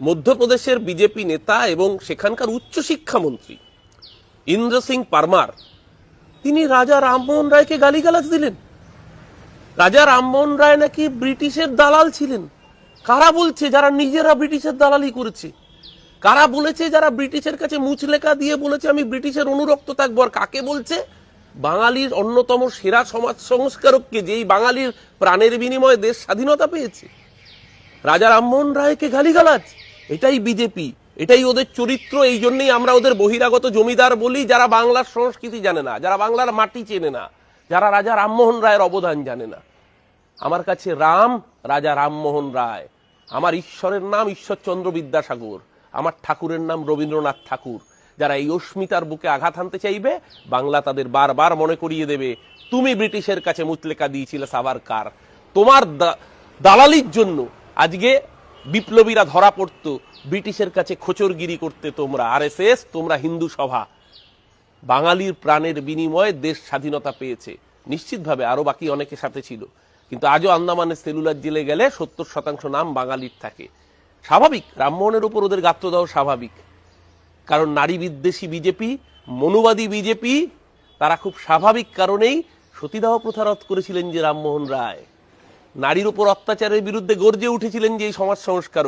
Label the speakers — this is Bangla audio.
Speaker 1: মধ্যপ্রদেশের বিজেপি নেতা এবং সেখানকার উচ্চশিক্ষামন্ত্রী ইন্দ্র সিং পারমার, তিনি রাজা রামমোহন রায়কে গালিগালাজ দিলেন। রাজা রামমোহন রায় নাকি ব্রিটিশের দালাল ছিলেন। কারা বলছে যারা নিজেরা ব্রিটিশের দালালি করেছে? কারা বলেছে যারা ব্রিটিশের কাছে মুচলেখা দিয়ে বলেছে, আমি ব্রিটিশের অনুরক্ত থাকব আর কাকে বলছে? বাঙালির অন্যতম সেরা সমাজ সংস্কারককে, যেই বাঙালির প্রাণের বিনিময়ে দেশ স্বাধীনতা পেয়েছে। রাজা রামমোহন রায়কে গালিগালাজ। এটাই বিজেপি, এটাই ওদের চরিত্র, এই জন্যই আমরা ওদের বহিরাগত জমিদার বলি, যারা বাংলার সংস্কৃতি জানে না, যারা বাংলার মাটি চেনে না, যারা রাজা রামমোহন রায়ের অবদান জানে না। আমার কাছে রাম, রাজা রামমোহন রায়। আমার ঈশ্বরের নাম ঈশ্বরচন্দ্র বিদ্যাসাগর, আমার ঠাকুরের নাম রবীন্দ্রনাথ ঠাকুর। যারা এই অস্মিতার বুকে আঘাত হানতে চাইবে, বাংলা তাদের বারবার মনে করিয়ে দেবে, তুমি ব্রিটিশের কাছে মুতলেকা দিয়েছিলে সাভারকার। তোমার দালালির জন্য আজকে বিপ্লবীরা ধরা পড়তো, ব্রিটিশের কাছে খোচরগিরি করতে তোমরা আরএসএস, তোমরা হিন্দু সভা। বাঙালির প্রাণের বিনিময়ে দেশ স্বাধীনতা পেয়েছে। নিশ্চিতভাবে আরও বাকি অনেকের সাথে ছিল। কিন্তু আজও আন্দামানের সেলুলার জেলে গেলে সত্তর শতাংশ নাম বাঙালির থাকে। স্বাভাবিক, রামমোহনের উপর ওদের গাত্র দেওয়া স্বাভাবিক। কারণ নারী বিদ্বেষী বিজেপি, মনুবাদী বিজেপি, তারা খুব স্বাভাবিক কারণেই সতীদাহ প্রথা রদ করেছিলেন যে রামমোহন রায়। নারীর উপর অত্যাচারের বিরুদ্ধে গর্জে উঠেছিলেন যে সমাজ সংস্কারক।